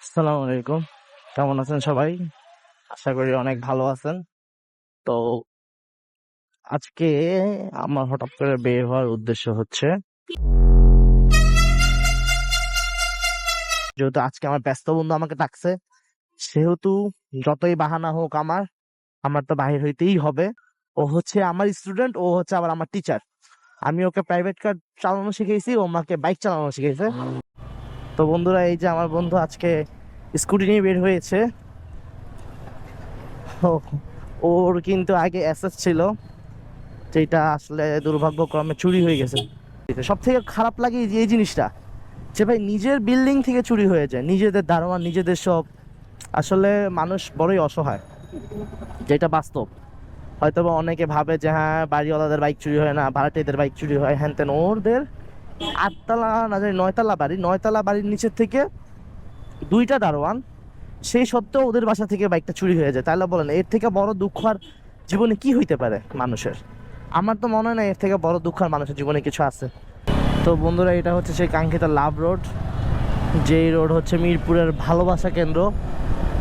আসসালামু আলাইকুম। কেমন আছেন সবাই? আশা করি অনেক ভালো আছেন। তো আজকে আমার হঠাৎ করে বের হওয়ার উদ্দেশ্য হচ্ছে যেহেতু আজকে আমার ব্যস্ত বন্ধু আমাকে ডাকছে, সেহেতু যতই বাহানা হোক আমার আমার তো বাহির হইতেই হবে। ও হচ্ছে আমার স্টুডেন্ট ও হচ্ছে আবার আমার টিচার আমি ওকে প্রাইভেট কার চালানো শিখেছি ও আমাকে বাইক চালানো শিখেছে তো বন্ধুরা, এই যে আমার বন্ধু আজকে স্কুটি নিয়ে বের হয়েছে। ওর কিন্তু আগে অ্যাসেস ছিল, যেটা আসলে দুর্ভাগ্যক্রমে চুরি হয়ে গেছে। সব থেকে খারাপ লাগে এই জিনিসটা, যে ভাই নিজের বিল্ডিং থেকে চুরি হয়ে যায়, নিজেদের দারোয়ান, নিজেদের সব। আসলে মানুষ বড়ই অসহায়, যেটা বাস্তব। হয়তো অনেকে ভাবে যে হ্যাঁ বাড়িওয়ালাদের বাইক চুরি হয় না, ভাড়াটেদের বাইক চুরি হয় হ্যান তেন ওদের আটতলা না জানি নয়তলা বাড়ি, নয়তলা বাড়ির নিচের থেকে দুইটা দারোয়ান। সেই সত্ত্বেও ওদের বাসা থেকে বাইকটা চুরি হয়ে যায়। তাহলে বলেন, এর থেকে বড় দুঃখ আর জীবনে কি হইতে পারে মানুষের? আমার তো মনে হয় না এর থেকে বড় দুঃখ আর মানুষের জীবনে কিছু আছে। তো বন্ধুরা, এটা হচ্ছে সেই কাঙ্ক্ষিত লাভ রোড। যেই রোড হচ্ছে মিরপুরের ভালোবাসা কেন্দ্র,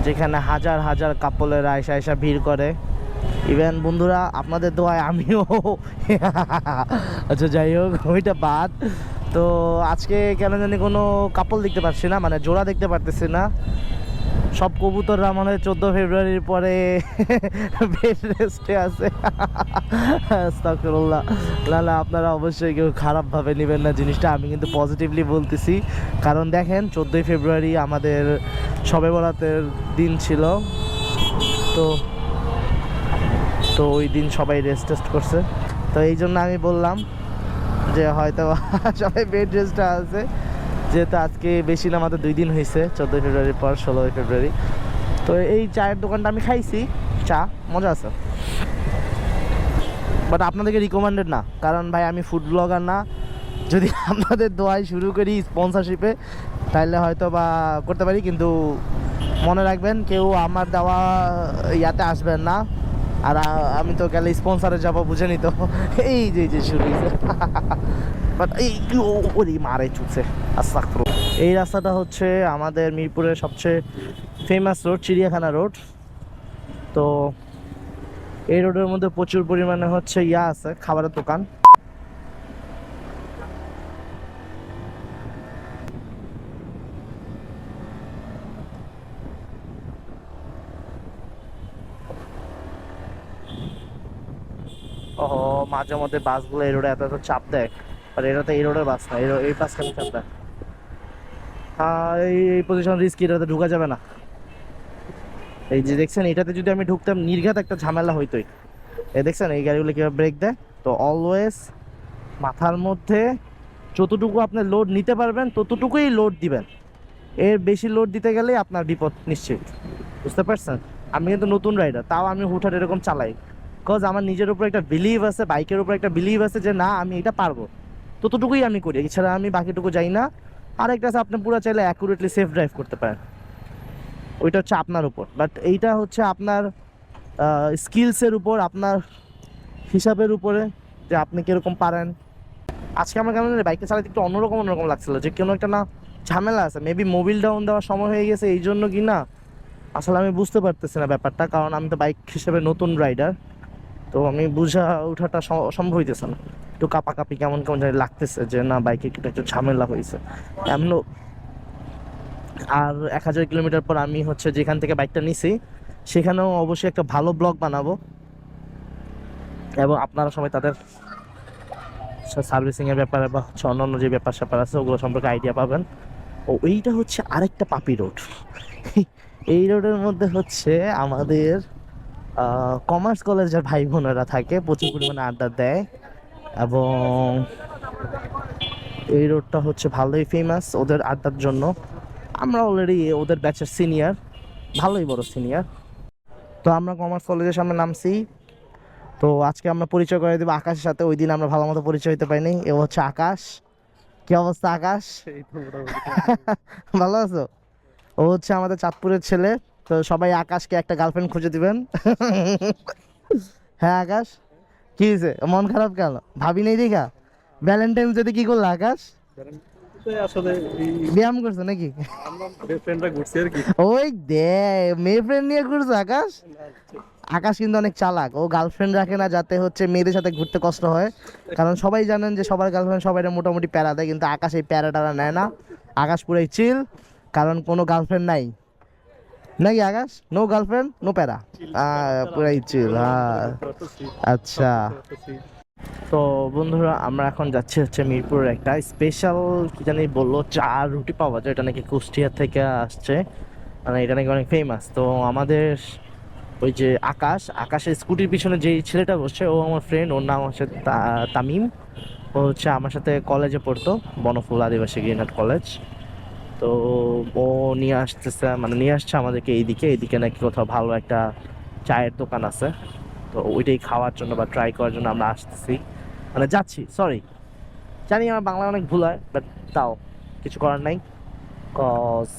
যেখানে হাজার হাজার কাপলেরা আয়সা আয়সা ভিড় করে। ইভেন বন্ধুরা, আপনাদের দোয়ায় আমিও। আচ্ছা যাই হোক, ওইটা বাদ। তো আজকে কেন জানি কোনো কাপল দেখতে পাচ্ছি না মানে জোড়া দেখতে পারতেছি না। সব কবুতররা মনে চোদ্দ ফেব্রুয়ারির পরে বেড রেস্টে আছে। না না, আপনারা অবশ্যই কেউ খারাপভাবে নেবেন না জিনিসটা, আমি কিন্তু পজিটিভলি বলতেছি। কারণ দেখেন, চোদ্দোই ফেব্রুয়ারি আমাদের সবে বরাতের দিন ছিল। তো তো ওই দিন সবাই রেস্ট টেস্ট করছে। তো এই জন্য আমি বললাম যে হয়তো সবাই বেড রেস্টটা আছে। যেহেতু আজকে বেশি না আমাদের দুই দিন হয়েছে, চোদ্দোই ফেব্রুয়ারির পর ষোলোই ফেব্রুয়ারি। তো এই চায়ের দোকানটা আমি খাইছি, চা, মজা আছে। বাট আপনাদেরকে রিকমেন্ডেড না, কারণ ভাই আমি ফুড ব্লগার না। যদি আপনাদের দোয়াই শুরু করি স্পন্সরশিপে তাহলে হয়তো বা করতে পারি, কিন্তু মনে রাখবেন কেউ আমার দেওয়া ইয়াতে আসবেন না। আর আমি তো গেলে স্পন্সারে যাব, বুঝে নি তো? এই যে যে, শুরু হয়েছে। এই মারে চুছে আস্তাগফিরুল্লাহ। এই রাস্তাটা হচ্ছে আমাদের মিরপুরের সবচেয়ে ফেমাস রোড চিড়িয়াখানা রোড তো এই রোডের মধ্যে প্রচুর পরিমাণে হচ্ছে ইয়া আছে, খাবারের দোকান। ও মাঝে মধ্যে বাসগুলো এই রোডে এত এত চাপ দেয়। আর এটা তো এই রোডের বাস না, এই বাস কেন চাপ দেয়? এই পজিশন রিস্ক এটাতে ঢুকা যাবে না। এই যে দেখছেন, এটাতে যদি আমি ঢুকতাম, নির্ঘাত একটা ঝামেলা হইতোই। এই দেখছেন, এই গাড়িগুলো কীভাবে ব্রেক দেয়? তো অলওয়েজ মাথার মধ্যে যতটুকু আপনি লোড নিতে পারবেন, ততটুকুই লোড দিবেন। এর বেশি লোড দিতে গেলে আপনার বিপদ নিশ্চিত। বুঝতে পারছেন? আমি কিন্তু নতুন রাইডার তাও আমি হুটহাট এরকম চালাই। বিকজ আমার নিজের উপর একটা বিলিভ আছে, বাইকের উপর একটা বিলিভ আছে যে না, আমি এটা পারব। ততটুকুই আমি করি, এছাড়া আমি বাকিটুকু যাই না। আর একটা আছে, আপনি পুরো চাইলে অ্যাকুরেটলি সেফ ড্রাইভ করতে পারেন। ওইটা হচ্ছে আপনার উপর। বাট এইটা হচ্ছে আপনার স্কিলসের উপর, আপনার হিসাবের উপরে যে আপনি কীরকম পারেন। আজকে আমার কেমন বাইকে চালাতে একটু অন্যরকম অন্যরকম লাগছিল, যে কোনো একটা না ঝামেলা আছে। মেবি মোবিল ডাউন দেওয়ার সময় হয়ে গেছে এই জন্য কি না? আসলে আমি বুঝতে পারতেছি না ব্যাপারটা, কারণ আমি তো বাইক হিসেবে নতুন রাইডার তো আমি বুঝা ওঠাটা সম্ভব হইতেছে না। একটু কাপাকাপি কেমন কেমন জানি লাগতেছে যে, না, বাইকে একটু একটু ঝামেলা হয়েছে এমন আর এক হাজার কিলোমিটার পর আমি হচ্ছে যেখান থেকে বাইকটা নিছি, সেখানেও অবশ্যই একটা ভালো ব্লগ বানাবো। এবং আপনারা সবাই তাদের সার্ভিসিংয়ের ব্যাপারে বা হচ্ছে অন্যান্য যে ব্যাপার স্যাপার আছে, ওগুলো সম্পর্কে আইডিয়া পাবেন। ও, এইটা হচ্ছে আরেকটা পাপি রোড। এই রোডের মধ্যে হচ্ছে আমাদের কমার্স কলেজের ভাই বোনেরা থাকে প্রচুর পরিমাণে আড্ডা দেয় এবং এই রোডটা হচ্ছে ভালোই ফেমাস ওদের আড্ডার জন্য। আমরা অলরেডি ওদের ব্যাচের সিনিয়র ভালোই বড় সিনিয়র তো আমরা কমার্স কলেজের সামনে নামছি। তো আজকে আমরা পরিচয় করে দেবো আকাশের সাথে ওই দিন আমরা ভালো মতো পরিচয় হতে পারিনি এ হচ্ছে আকাশ। কি অবস্থা আকাশ? ভালো আছো? ও হচ্ছে আমাদের চাঁদপুরের ছেলে। তো সবাই আকাশকে একটা গার্লফ্রেন্ড খুঁজে দিবেন। হ্যাঁ আকাশ? কি হয়েছে? মন খারাপ কেন? ভাবি নেই দেখা? ভ্যালেন্টাইন্স ডেতে কি করল আকাশ? আসলে ব্যায়াম করছ নাকি? ওই দে মেয়ে ফ্রেন্ড নিয়ে ঘুরছো আকাশ? আকাশ কিন্তু অনেক চালাক। ও গার্লফ্রেন্ড রাখে না যাতে হচ্ছে মেয়েদের সাথে ঘুরতে কষ্ট হয়। কারণ সবাই জানেন যে সবার গার্লফ্রেন্ড সবাই মোটামুটি প্যারা দেয় কিন্তু আকাশ এই প্যারা টারা নেয় না। আকাশ পুরাই চিল কারণ কোনো গার্লফ্রেন্ড নাই। নাকি আকাশ নো গার্লফ্রেন্ড নো প্যারা পুরাই চিল হ্যাঁ আচ্ছা তো বন্ধুরা আমরা এখন যাচ্ছি হচ্ছে মিরপুরের একটা স্পেশাল কি জানি বলল চা রুটি পাওয়া যায় এটা নাকি কুষ্টিয়া থেকে আসছে মানে এটা নাকি অনেক ফেমাস তো আমাদের ওই যে আকাশ আকাশের স্কুটির পিছনে যেই ছেলেটা বসছে ও আমার ফ্রেন্ড ওর নাম হচ্ছে তামিম ও হচ্ছে আমার সাথে কলেজে পড়তো বনফুল আদিবাসী গ্রিনহাট কলেজ তো ও নিয়ে আসতেছে মানে নিয়ে আসছে আমাদেরকে এইদিকে এইদিকে নাকি কোথাও ভালো একটা চায়ের দোকান আছে। তো ওইটাই খাওয়ার জন্য বা ট্রাই করার জন্য আমরা আসতেছি। মানে যাচ্ছি সরি জানি আমার বাংলা অনেক ভুল হয় বাট তাও কিছু করার নাই। কজ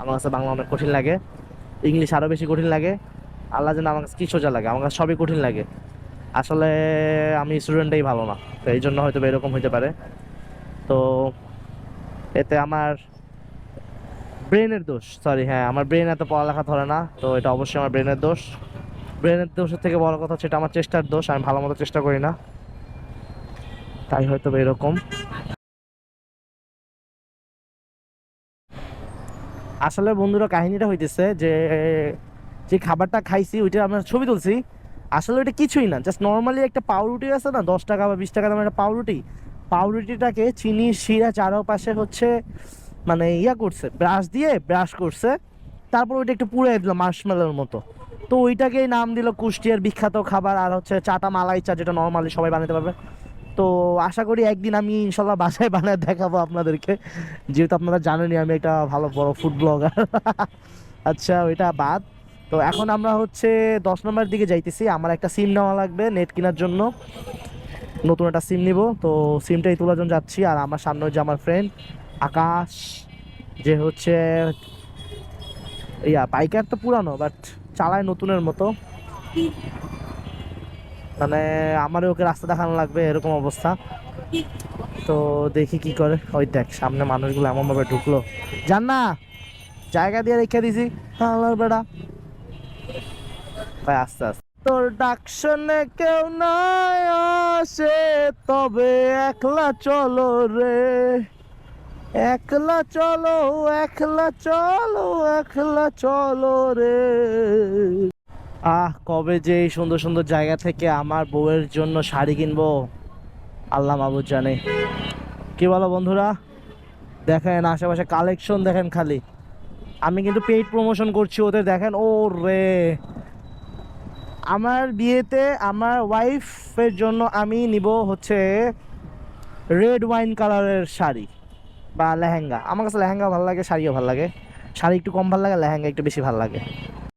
আমার কাছে বাংলা অনেক কঠিন লাগে, ইংলিশ আরও বেশি কঠিন লাগে। আল্লাহ যেন আমার কাছে কী সোজা লাগে, আমার কাছে সবই কঠিন লাগে। আসলে আমি স্টুডেন্টটাই ভালো না, তো এই জন্য হয়তো এরকম হতে পারে। তো এতে আমার ব্রেনের দোষ সরি হ্যাঁ আমার ব্রেন এত পড়ালেখা ধরে না, তো এটা অবশ্যই আমার ব্রেনের দোষ। ব্রেনের দোষের থেকে বড় কথা হচ্ছে এটা আমার চেষ্টার দোষ, আমি ভালো মতো চেষ্টা করি না। তাই হয়তো এরকম। আসলে বন্ধুরা, কাহিনীটা হইতেছে যে যে খাবারটা খাইছি, ওইটা আমরা ছবি তুলছি, আসলে ওইটা কিছুই না জাস্ট নর্মালি একটা পাউরুটি আছে না, দশ টাকা বা বিশ টাকা দামের একটা পাউরুটি, পাউরুটিটাকে চিনি শিরা চারপাশে হচ্ছে মানে ইয়া করছে ব্রাশ দিয়ে ব্রাশ করছে, তারপর ওইটা একটু পুড়ে দিল মার্শমেলোর মতো। তো ওইটাকেই নাম দিল কুষ্টিয়ার বিখ্যাত খাবার আর হচ্ছে চাটা মালাই চা যেটা নর্মালি সবাই বানাতে পারবে। তো আশা করি একদিন আমি ইনশাল্লাহ বাসায় বানায় দেখাবো আপনাদেরকে। যেহেতু আপনারা জানেনই আমি একটা ভালো বড় ফুড ব্লগার আচ্ছা ওইটা বাদ। তো এখন আমরা হচ্ছে দশ নম্বরের দিকে যাইতেছি। আমার একটা সিম নেওয়া লাগবে নেট কেনার জন্য। নতুন একটা সিম নিব। তো সিমটাই তোলার জন্য যাচ্ছি। আর আমার সামনে যে আমার ফ্রেন্ড আকাশ, যে হচ্ছে, ইয়া বাইকার তো পুরানো বাট চালায় নতুনের মতো। মানে আমারও ওকে রাস্তা দেখানো লাগবে, এরকম অবস্থা। তো দেখি কি করে। ওই দেখ, সামনে মানুষগুলো এমন ভাবে ঢুকলো। জান না জায়গা দিয়ে রেখে দিছি। আল্লাহর বেড়া। ভাই, আস্তে আস্তে। তোর ডাক শুনে কেউ নাই আসে, তবে একলা চলো রে। একলা চলো একলা চলো একলা চলো রে। আহ, কবে যে এই সুন্দর সুন্দর জায়গা থেকে আমার বউয়ের জন্য শাড়ি কিনবো? আল্লাহ মাবুদ জানে। কি বলো বন্ধুরা? দেখেন, আশেপাশে কালেকশন দেখেন খালি। আমি কিন্তু পেইড প্রমোশন করছি, ওদের দেখেন ও রে আমার বিয়েতে আমার ওয়াইফের জন্য আমি নিব হচ্ছে রেড ওয়াইন কালারের শাড়ি। বা লেহেঙ্গা। আমার কাছে লেহেঙ্গা ভালো লাগে শাড়িও ভালো লাগে শাড়ি একটু কম ভালো লাগে লেহেঙ্গা একটু বেশি ভালো লাগে